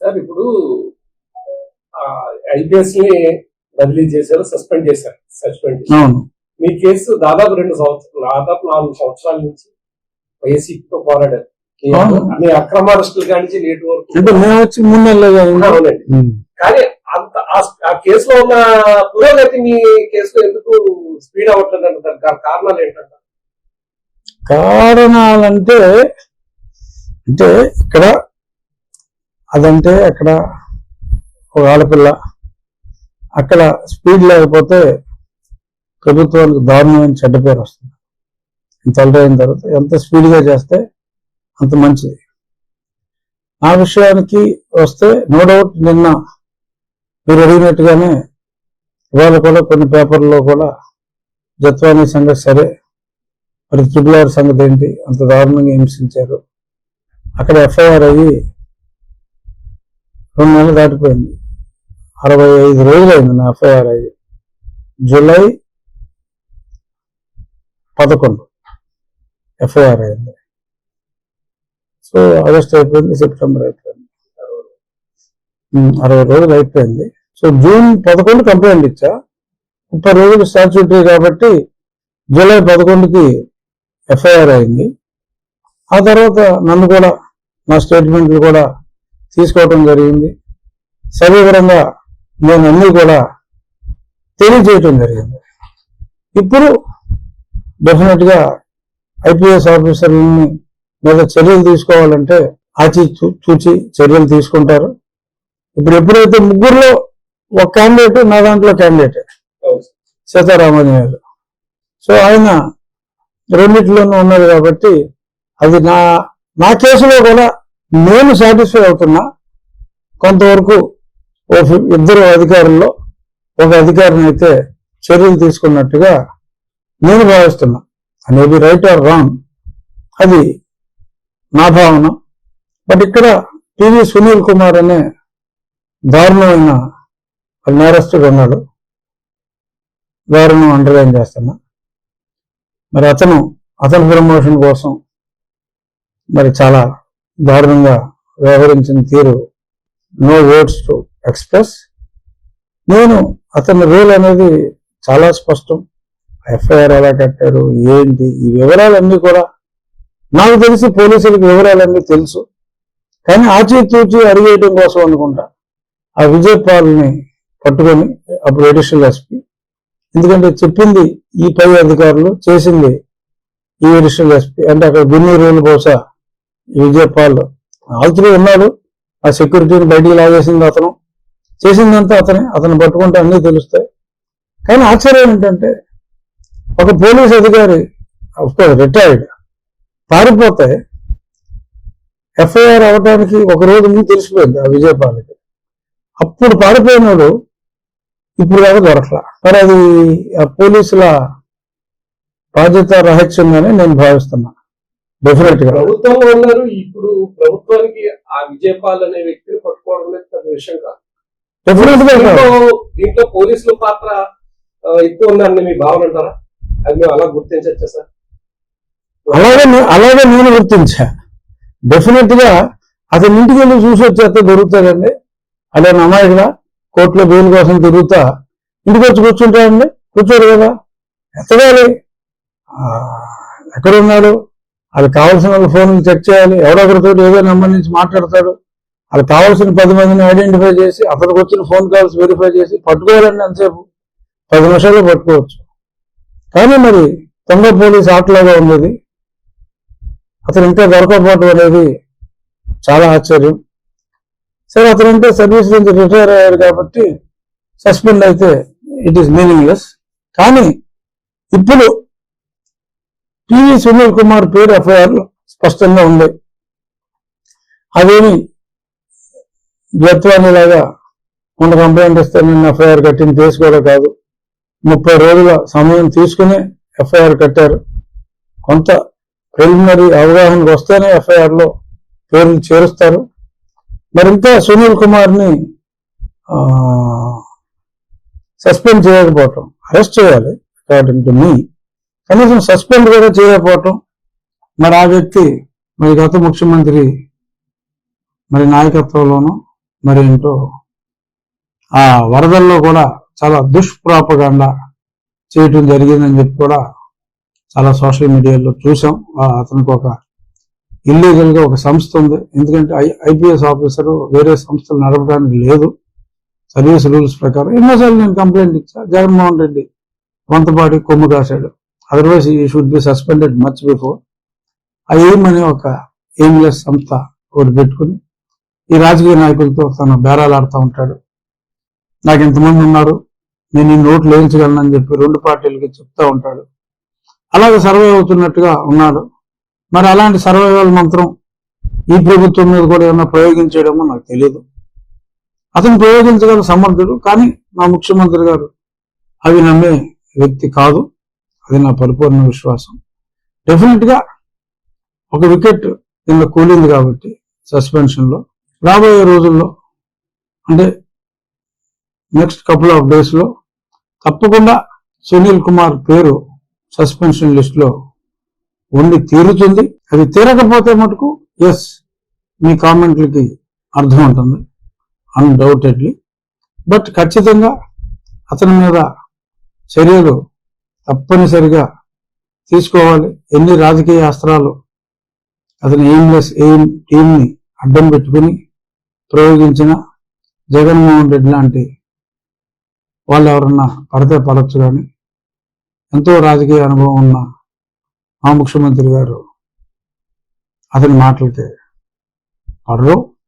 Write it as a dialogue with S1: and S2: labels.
S1: Sir ఇప్పుడు ఐపీఎస్ని బదిలీ చేశారు సస్పెండ్ చేశారు సస్పెండ్ మీ కేసు దాదాపు రెండు సంవత్సరాలు దాదాపు నాలుగు సంవత్సరాల నుంచి వైసీపీతో పోరాడారు. మీ అక్రమ అరెస్టులు కానించి నేటి వరకు.
S2: అంటే మేము వచ్చి మూడు.
S1: కానీ అంత ఆ- కేసులో ఉన్న పురోగతి మీ కేసులో ఎందుకు స్పీడ్ అవ్వట్లేదు అంటారు? దానికి కారణాలు ఏంటంటారు?
S2: కారణాలంటే అంటే ఇక్కడ అదంటే అక్కడ ఒక ఆడపిల్ల. అక్కడ స్పీడ్ లేకపోతే ప్రభుత్వానికి దారుణమైన చెడ్డ పేరు వస్తుంది. ఇంత అయిన తర్వాత ఎంత స్పీడ్గా చేస్తే అంత మంచిది. ఆ విషయానికి వస్తే నో డౌట్ నిన్న మీరు అడిగినట్టుగానే ఇవాళ కూడా కొన్ని పేపర్లో కూడా జత్వానీ సంగతి సరే మరి త్రిబుల్ ఆర్ సంగతి ఏంటి అంత దారుణంగా హింసించారు. అక్కడ ఎఫ్ఐఆర్ అయ్యి రెండు నెలలు దాటిపోయింది. అరవై ఐదు రోజులు అయింది నా ఎఫ్ఐఆర్ అయ్యి. జూలై పదకొండు ఎఫ్ఐఆర్ అయింది సో ఆగస్ట్ అయిపోయింది సెప్టెంబర్ అయిపోయింది. అరవై రోజులు అయిపోయింది. సో జూన్ పదకొండు కంప్లైంట్ ఇచ్చా. ముప్పై రోజులు స్టాచ్యూటరీ కాబట్టి జూలై పదకొండుకి ఎఫ్ఐఆర్ అయింది ఆ తర్వాత నన్ను కూడా నా స్టేట్మెంట్లు కూడా తీసుకోవడం జరిగింది. సవివరంగా నేను అన్ని కూడా తెలియజేయటం జరిగింది. ఇప్పుడు డెఫినెట్గా ఐపీఎస్ ఆఫీసర్లని మీద చర్యలు తీసుకోవాలంటే ఆచి చూచి చర్యలు తీసుకుంటారు. ఇప్పుడు ఎప్పుడైతే ముగ్గురులో ఒక క్యాండిడేట్ నా దాంట్లో క్యాండిడేట్. సీతారామాంజనేయులు సో ఆయన రెండిట్లోనూ ఉన్నారు కాబట్టి అది నా నా కేసులో కూడా నేను సాటిస్ఫై అవుతున్నా. కొంతవరకు ఇద్దరు అధికారుల్లో ఒక అధికారిని అయితే చర్యలు తీసుకున్నట్టుగా నేను భావిస్తున్నా. అనేది రైట్ ఆర్ రాంగ్ అది నా భావన. బట్ ఇక్కడ టీవీ సునీల్ కుమార్ అనే దారుణమైన నేరస్తుడు ఉన్నాడు. దారుణం అండర్లైన్ చేస్తున్నా. మరి అతను అతని ప్రమోషన్ కోసం మరి చాలా దారుణంగా వ్యవహరించిన తీరు నో వర్డ్స్ టు ఎక్స్ప్రెస్. నేను అతని రోల్ అనేది చాలా స్పష్టం. ఎఫ్ఐఆర్ ఎలా కట్టారు ఏంటి ఈ వివరాలన్నీ కూడా నాకు తెలిసి పోలీసులకు వివరాలన్నీ తెలుసు. కానీ ఆచితూచి అడిగేయడం కోసం అనుకుంటా. ఆ విజయపాల్ని పట్టుకొని అప్పుడు ఎడిషనల్ ఎస్పీ ఎందుకంటే చెప్పింది ఈ పై అధికారులు చేసింది ఈ ఎడిషనల్ ఎస్పీ అంటే అక్కడ గున్ని రూల్ బహుశా ఈ విజయపాల్ ఆల్త్రీ ఉన్నాడు. ఆ సెక్యూరిటీని బయటికి లాగేసింది అతను. చేసిందంతా అతనే. అతను పట్టుకుంటే అన్నీ తెలుస్తాయి. కానీ ఆశ్చర్యం ఏంటంటే ఒక పోలీస్ అధికారి రిటైర్డ్ పారిపోతే ఎఫ్ఐఆర్ అవ్వడానికి ఒక రోజు ముందు తెలిసిపోయింది ఆ విజయపాల్కి. అప్పుడు పారిపోయినాడు ఇప్పుడు దాకా దొరకలా. మరి అది ఆ పోలీసుల బాధ్యత రహస్యంగానే నేను భావిస్తున్నాను డెఫినెట్గా
S1: ప్రభుత్వంలో ఉన్నారు. ఇప్పుడు ప్రభుత్వానికి ఆ విజయపాల్ అనే వ్యక్తిని పట్టుకోవడం పెద్ద విషయం కాదు.
S2: డెఫినెట్గా.
S1: దీంట్లో పోలీసుల పాత్ర ఎక్కువ ఉందని మీ భావన అంటారా? అది మేము అలా గుర్తించచ్చా సార్?
S2: అలాగే అలాగే నేను గుర్తించా. డెఫినెట్గా అతని ఇంటికి వెళ్ళి చూసి వచ్చేస్తే దొరుకుతాడండి. అదే అమాయకుడా కోర్టులో బెయిల్ కోసం తిరుగుతా ఇంటికి వచ్చి కూర్చుంటాడండి. కూర్చోడు కదా. ఎత్తగాలి. ఎక్కడున్నాడు? వాళ్ళకి కావాల్సిన వాళ్ళ ఫోన్లు చెక్ చేయాలి. ఎవరొకరితో ఏదో నెంబర్ నుంచి మాట్లాడతాడు వాళ్ళకి కావాల్సిన పది మందిని ఐడెంటిఫై చేసి అతనికి వచ్చిన ఫోన్ కాల్స్ వెరిఫై చేసి పట్టుకోవాలండి అంతసేపు. పది నిమిషాలు పట్టుకోవచ్చు. కానీ మరి తొంగ పోలీస్ ఆటలాగా ఉండేది. అతను ఇంకా దొరకపోవటం అనేది చాలా ఆశ్చర్యం. సరే అతను అంటే సర్వీస్ నుంచి రిటైర్ అయ్యాడు కాబట్టి సస్పెండ్ అయితే ఇట్ ఈస్ మీనింగ్లెస్. కానీ ఇప్పుడు పివి సునీల్ కుమార్ పేరు ఎఫ్ఐఆర్ స్పష్టంగా ఉంది. అదేమి జత్వాని లాగా మొన్న కంప్లైంట్ ఇస్తే నేను ఎఫ్ఐఆర్ కట్టిన కేసు కూడా కాదు. ముప్పై రోజుల సమయం తీసుకుని ఎఫ్ఐఆర్ కట్టారు. కొంత ప్రిలిమినరీ అవగాహనకు వస్తేనే ఎఫ్ఐఆర్లో పేర్లు చేరుస్తారు. మరింత సునీల్ కుమార్ని సస్పెండ్ చేయకపోవటం అరెస్ట్ చేయాలి అకార్డింగ్ టు మీ కనీసం సస్పెండ్ కూడా చేయకపోవటం మరి ఆ వ్యక్తి మరి గత ముఖ్యమంత్రి మరి నాయకత్వంలోనూ మరి ఏంటో ఆ వరదల్లో కూడా చాలా దుష్ప్రాపగాండ చేయటం జరిగిందని చెప్పి కూడా చాలా సోషల్ మీడియాలో చూసాం. ఆ అతనికి ఒక ఇల్లీగల్గా ఒక సంస్థ ఉంది. ఎందుకంటే ఐ ఐపీఎస్ ఆఫీసర్ వేరే సంస్థలు నడపడానికి లేదు. సర్వీస్ రూల్స్ ప్రకారం ఎన్నోసార్లు నేను కంప్లైంట్ ఇచ్చా. జగన్మోహన్ రెడ్డి వంతపాటి కొమ్ము కాశాడు. Otherwise he should be suspended much before ఆ ఎయిమ్ అనే ఒక ఎయిమ్లెస్ సంస్థ ఒకటి పెట్టుకుని ఈ రాజకీయ నాయకులతో తన బేరాలు ఆడుతూ ఉంటాడు. నాకు ఇంతమంది ఉన్నారు? నేను ఈ నోట్లు వేయించగలనని చెప్పి రెండు పార్టీలకి చెప్తా ఉంటాడు. అలాగే సర్వే అవుతున్నట్టుగా ఉన్నాడు మరి అలాంటి సర్వైవల్ మంత్రం ఈ ప్రభుత్వం మీద కూడా ఏమైనా ప్రయోగించేయడమో నాకు తెలియదు అతను ప్రయోగించగల సమర్థుడు కానీ మా ముఖ్యమంత్రి గారు అవి నమ్మే వ్యక్తి కాదు. అది నా పరిపూర్ణ విశ్వాసం. డెఫినెట్గా ఒక వికెట్ నిన్న కూలింది కాబట్టి సస్పెన్షన్లో రాబోయే రోజుల్లో అంటే నెక్స్ట్ కపుల్ ఆఫ్ డేస్లో తప్పకుండా సునీల్ కుమార్ పేరు సస్పెన్షన్ లిస్ట్లో ఉండి తీరుతుంది. అది తీరకపోతే మటుకు ఎస్ మీ కామెంట్లకి అర్థం ఉంటుంది. అన్డౌటెడ్లీ బట్ ఖచ్చితంగా అతని మీద చర్యలు తప్పనిసరిగా తీసుకోవాలి. ఎన్ని రాజకీయ అస్త్రాలు అతని ఎయిమ్లెస్ ఎయిమ్ టీంని అడ్డం పెట్టుకుని ప్రయోగించిన జగన్మోహన్ రెడ్డి లాంటి వాళ్ళు ఎవరన్నా పడితే పడచ్చు కానీ ఎంతో రాజకీయ అనుభవం ఉన్న మా ముఖ్యమంత్రి గారు అతని మాటలకి పడరు